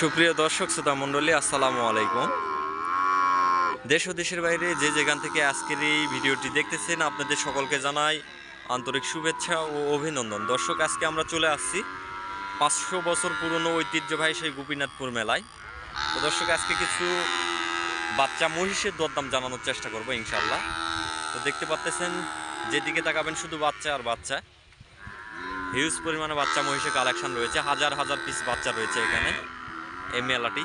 সুপ্রিয় দর্শক, শ্রোতা মণ্ডলী, আসসালামু আলাইকুম। দেশ ও দেশের বাইরে যে যেখান থেকে আজকের এই ভিডিওটি দেখতেছেন, আপনাদের সকলকে জানাই আন্তরিক শুভেচ্ছা ও অভিনন্দন। দর্শক, আজকে আমরা চলে আসছি পাঁচশো বছর পুরনো ঐতিহ্যবাহী সেই গোপীনাথপুর মেলায়। তো দর্শক, আজকে কিছু বাচ্চা মহিষের দরদাম জানানোর চেষ্টা করব ইনশাল্লাহ তো দেখতে পাচ্তেছেন, যেদিকে তাকাবেন শুধু বাচ্চা আর বাচ্চা। হিউজ পরিমাণে বাচ্চা মহিষের কালেকশন রয়েছে, হাজার হাজার পিস বাচ্চা রয়েছে এখানে। এই মেলাটি।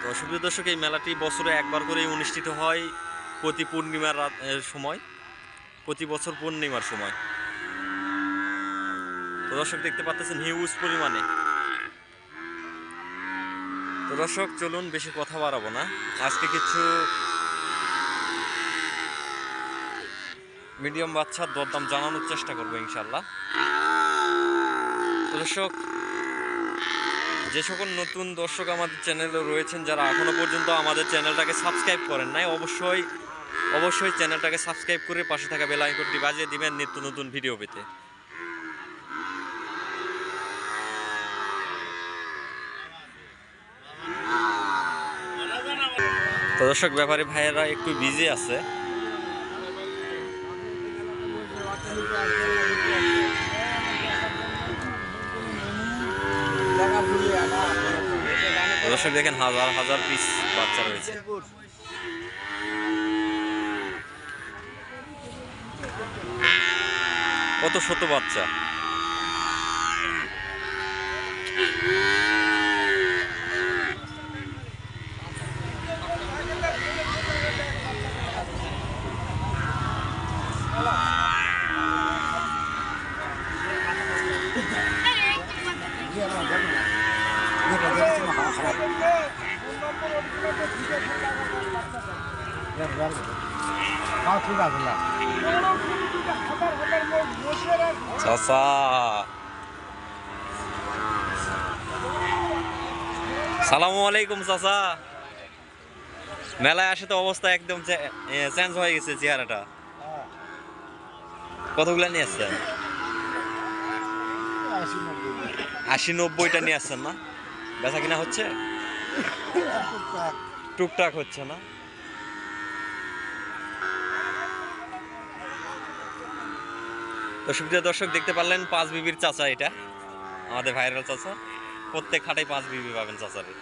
তো সুপ্রিয় দর্শক, এই মেলাটি বছরে একবার করেই অনুষ্ঠিত হয় প্রতি পূর্ণিমার সময়। প্রতি বছর পূর্ণিমার সময়। তো দর্শক, দেখতে পাচ্ছেন হিউজ পরিমাণে। তো দর্শক, চলুন বেশি কথা বাড়াবো না। আজকে কিছু মিডিয়াম বাচ্চার দরদাম জানানোর চেষ্টা করব ইনশাল্লাহ দর্শক যে সকল নতুন দর্শক আমাদের চ্যানেলে রয়েছেন, যারা এখনও পর্যন্ত আমাদের চ্যানেলটাকে সাবস্ক্রাইব করেন নাই, অবশ্যই অবশ্যই চ্যানেলটাকে সাবস্ক্রাইব করে পাশে থাকা বেল আইকনটি বাজিয়ে দিবেন নিত্য নতুন ভিডিও পেতে। দর্শক, ব্যাপারী ভাইয়েরা একটু বিজি আছে। দর্শক দেখেন হাজার হাজার পিস বাচ্চা রয়েছে। কত শত বাচ্চা? চাচা। সালামু আলাইকুম, চাচা। মেলায় আসে তো অবস্থা একদম চেঞ্জ হয়ে গেছে চেহারাটা। কতগুলা নিয়ে আসছেন? আশি নব্বইটা নিয়ে আসছেন না? বেচা কিনা হচ্ছে? টুকটাক হচ্ছে না? সুপ্রিয় দর্শক, দেখতে পারলেন পাঁচ বিবির চাচা এটা, আমাদের ভাইরাল চাচা। প্রত্যেক হাটে পাঁচ বিবি পাবেন চাচারে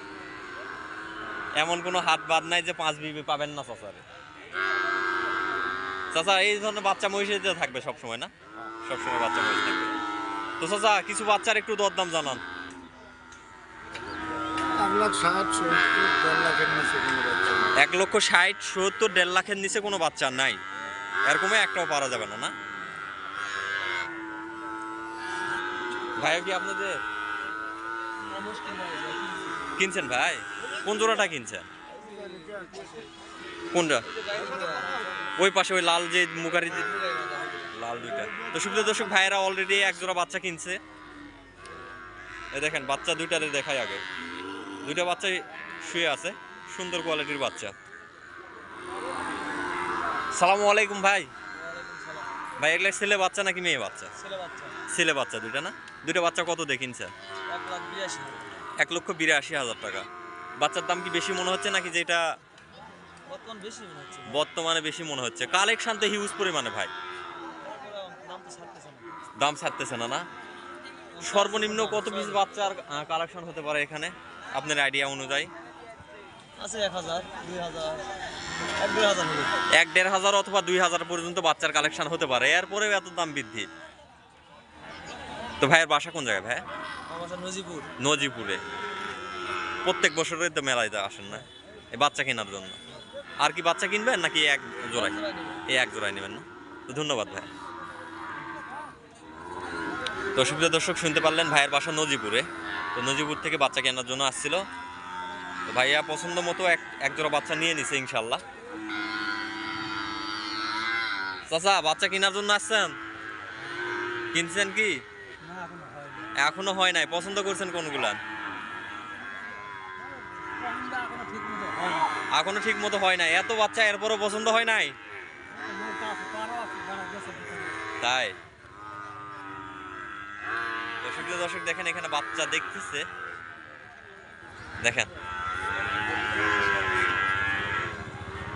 এমন কোনো হাত বাদ নাই যে পাঁচ বিবি পাবেন না চাচারে চাচা, এই ধরনের বাচ্চা মহিষে থাকবে সবসময়, না? সবসময় বাচ্চা মহিষ থাকবে। তো চাচা, কিছু বাচ্চার একটু দরদাম জানান। এক লক্ষ ষাট, সত্তর, দেড় লাখের নিচে কোনো বাচ্চা নাই। এরকমই একটাও পারা যাবে না না? ভাইয়া কি আপনাদের? কিনছেন ভাই? কোন জোড়াটা কিনছেন? কোনটা? ওই পাশে, ওই লাল যে মুখারি যে- লাল দুইটা। তো সুবিধা দর্শক, ভাইয়েরা অলরেডি এক জোড়া বাচ্চা কিনছে। এ দেখেন, বাচ্চা দুইটারে দেখাই আগে। দুইটা বাচ্চাই শুয়ে আছে সুন্দর কোয়ালিটির বাচ্চা। সালামু আলাইকুম ভাই। ভাই এগুলো ছেলে বাচ্চা নাকি মেয়ে বাচ্চা? ছেলে বাচ্চা। দুইটা না? দুইটা বাচ্চা কত দেখিনছে? এক লক্ষ বিরাশি হাজার টাকা। বাচ্চার দাম কি বেশি মনে হচ্ছে নাকি যেটা বর্তমান বেশি মনে হচ্ছে কালেকশন তো হিউজ পরিমাণে ভাই। দাম ছাড়তেছে না। দাম ছাড়তেছে না না? সর্বনিম্ন কত পিস বাচ্চার কালেকশন হতে পারে এখানে? আপনার আইডিয়া অনুযায়ী? আছে এক হাজার দুই হাজার এক দেড় হাজার অথবা দুই হাজার পর্যন্ত বাচ্চার কালেকশন হতে পারে এরপরেও এত দাম বৃদ্ধি। তো ভাইয়ের বাসা কোন জায়গায় ভাই? নজিপুর। নজিপুরে। প্রত্যেক বছরের তো মেলায় আসেন না এই বাচ্চা কেনার জন্য। আর কি বাচ্চা কিনবেন নাকি এক জোড়ায়? এই এক জোড়ায় নেবেন না? তো ধন্যবাদ ভাই। তো সুবিধা দর্শক শুনতে পারলেন ভাইয়ের বাসা নজিপুরে। তো নজিবুর থেকে বাচ্চা কেনার জন্য আসছিল। তো ভাইয়া পছন্দ মতো এক একজোড়া বাচ্চা নিয়ে নিছে ইনশাল্লাহ। চাচা, বাচ্চা কেনার জন্য আসছেন? কিনছেন কি? এখনও হয় নাই। পছন্দ করছেন কোনগুলা? এখনও ঠিক মতো হয় নাই। এত বাচ্চা এরপরও পছন্দ হয় নাই। তাই? সুপ্রিয় দর্শক, দেখেন এখানে বাচ্চা দেখতেছে। দেখেন।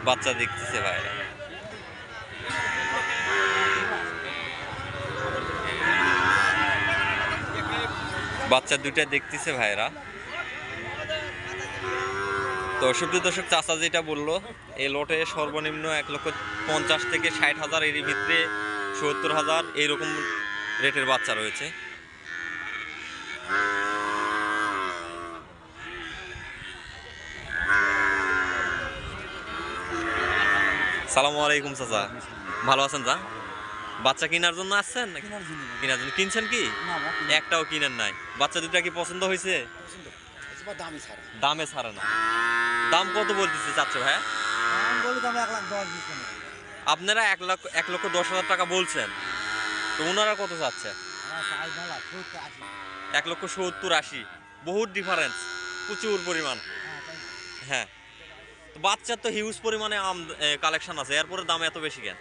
বাচ্চা দেখতেছে ভাইরা। বাচ্চা দুইটা দেখতেছে ভাইরা। তো সুপ্রিয় দর্শক, চাচা যেটা বলল, এই লটে সর্বনিম্ন এক লক্ষ পঞ্চাশ থেকে ষাট হাজার এর ভিতরে সত্তর হাজার এইরকম রেটের বাচ্চা রয়েছে। সালামু আলাইকুম চাচা। ভালো আছেন যা? বাচ্চা কেনার জন্য আসছেন কেনার জন্য। কিনছেন কি? একটাও কিনেন নাই। বাচ্চা দুটা কি পছন্দ হয়েছে? দামে ছাড়ে না। দাম কত বলতেছে চাচ্ছে এক লাখ না। আপনারা এক লক্ষ এক লক্ষ দশ হাজার টাকা বলছেন। তো ওনারা কত চাচ্ছে? এক লক্ষ সত্তর আশি। বহুত ডিফারেন্স প্রচুর পরিমাণ। হ্যাঁ। তো বাচ্চার তো হিউজ পরিমাণে আম কালেকশন আছে এরপরে দাম এত বেশি কেন?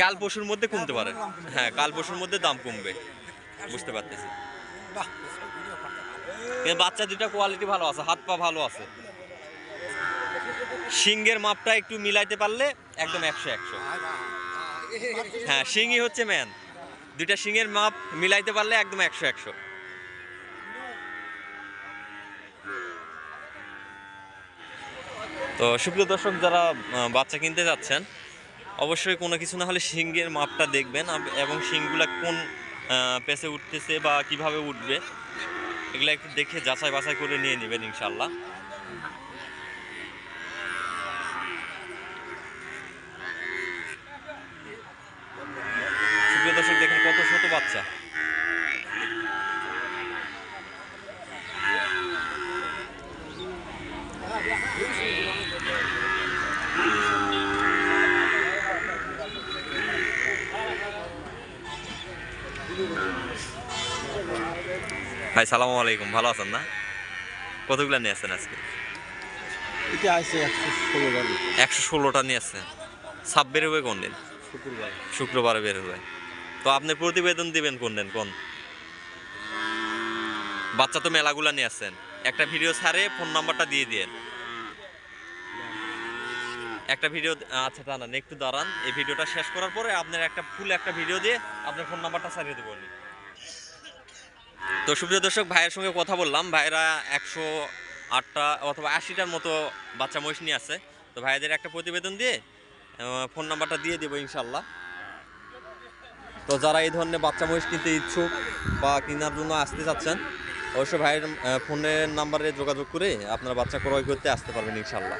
কাল পরশুর মধ্যে কমতে পারে। হ্যাঁ কাল পরশুর মধ্যে দাম কমবে। বুঝতে পারতেছি। বাচ্চা দুটা কোয়ালিটি ভালো আছে হাত পা ভালো আছে। সিংহের মাপটা একটু মিলাইতে পারলে একদম একশো একশো। হ্যাঁ সিংই হচ্ছে ম্যান দুইটা সিংহের মাপ মিলাইতে পারলে একদম একশো একশো। তো সুপ্রিয় দর্শক, যারা বাচ্চা কিনতে যাচ্ছেন, অবশ্যই কোনো কিছু না হলে শিংয়ের মাপটা দেখবেন এবং শিংগুলা কোন পেসে উঠতেছে বা কীভাবে উঠবে, এগুলা একটু দেখে যাচাই বাছাই করে নিয়ে নেবেন ইনশাল্লাহ সুপ্রিয় দর্শক দেখেন কত ছোট বাচ্চা ভাই সালামু আলাইকুম। ভালো আছেন না? কতগুলো নিয়ে আসছেন আজকে? একশো ষোলোটা নিয়ে। আসছেন? সাব বেরোবে কোন দিন? শুক্রবার। শুক্রবারে বের হবে। তো আপনি প্রতিবেদন দিবেন কোন দিন কোন? বাচ্চা তো মেলাগুলা নিয়ে আসছেন। একটা ভিডিও ছাড়ে ফোন নাম্বারটা দিয়ে দিয়েন। একটা ভিডিও আচ্ছা দাঁড়ান একটু দাঁড়ান। এই ভিডিওটা শেষ করার পরে আপনার একটা ফুল একটা ভিডিও দিয়ে আপনার ফোন নাম্বারটা ছাড়িয়ে দেবো তো সুপ্রিয় দর্শক, ভাইয়ের সঙ্গে কথা বললাম। ভাইয়েরা একশো আটটা অথবা আশিটার মতো বাচ্চা মহিষ নিয়ে আছে। তো ভাইদের একটা প্রতিবেদন দিয়ে ফোন নাম্বারটা দিয়ে দেবো ইনশাল্লাহ তো যারা এই ধরনের বাচ্চা মহিষ কিনতে ইচ্ছুক বা কেনার জন্য আসতে চাচ্ছেন, অবশ্যই ভাইয়ের ফোনের নাম্বারে যোগাযোগ করে আপনার বাচ্চা ক্রয় করতে আসতে পারবেন ইনশাল্লাহ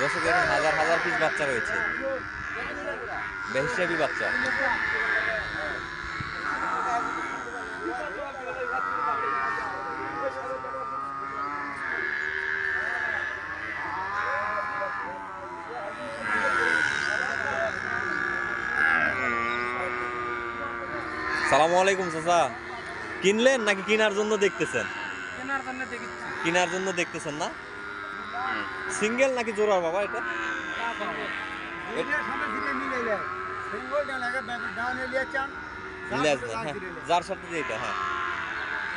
দর্শক হাজার হাজার পিস বাচ্চা রয়েছে। বেহিসাবি বাচ্চা। সালামু আলাইকুম চাচা। কিনলেন নাকি কেনার জন্য দেখতেছেন? কেনার জন্য দেখতেছেন না? সিঙ্গেল নাকি জোড়ার বাবা এটা? হ্যাঁ। যার সাথে যে এটা হ্যাঁ।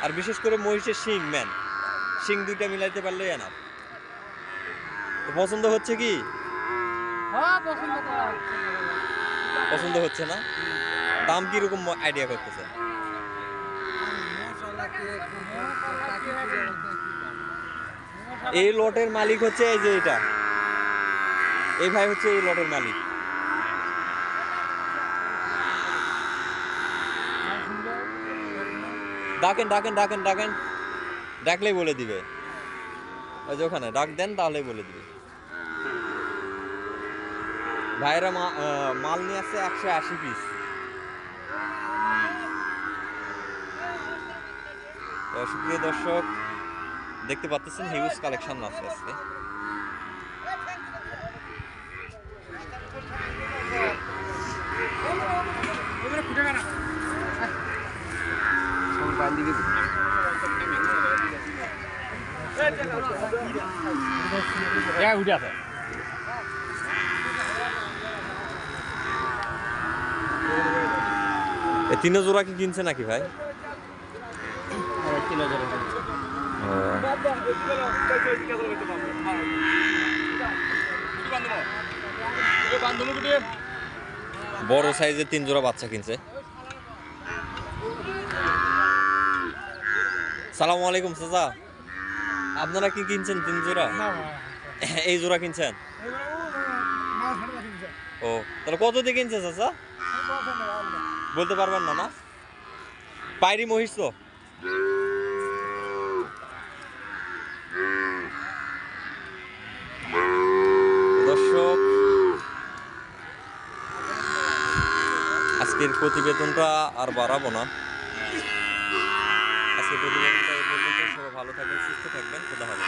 আর বিশেষ করে মহিষের শিং, ম্যান। শিং দুইটা মিলাইতে পারলে এনাফ তো পছন্দ হচ্ছে কি? পছন্দ হচ্ছে না? দাম কি রকম আইডিয়া করতেছে? এই লটের মালিক হচ্ছে এই যে এটা। এই ভাই হচ্ছে এই লটের মালিক। ডাকেন ডাকেন ডাকেন ডাকেন। ডাকলেই বলে দিবে। ওই যে ওখানে, ডাক দেন, তাহলেই বলে দিবে। ভাইরা মাল নিয়ে আসছে একশো আশি পিস সুপ্রিয় দর্শক দেখতে পাচ্ছেন হিউজ কালেকশন আছে আজকে। উঠে তিনো জোড়া কি কিনছে নাকি ভাই? তিনো জোড়া বড় সাইজের তিন জোড়া বাচ্চা কিনছে। সালামু আলাইকুম চাচা। আপনারা কি কিনছেন তিন জোড়া? এই জোড়া কিনছেন? ও তাহলে কত দিয়ে কিনছে চাচা? বলতে পারবেন না না? পাইরি মহিষ তো দর্শক আজকের প্রতিবেদনটা আর বাড়াবো না। আজকের প্রতিবেদনটা সবাই ভালো থাকবেন সুস্থ থাকবেন। খোদা হবে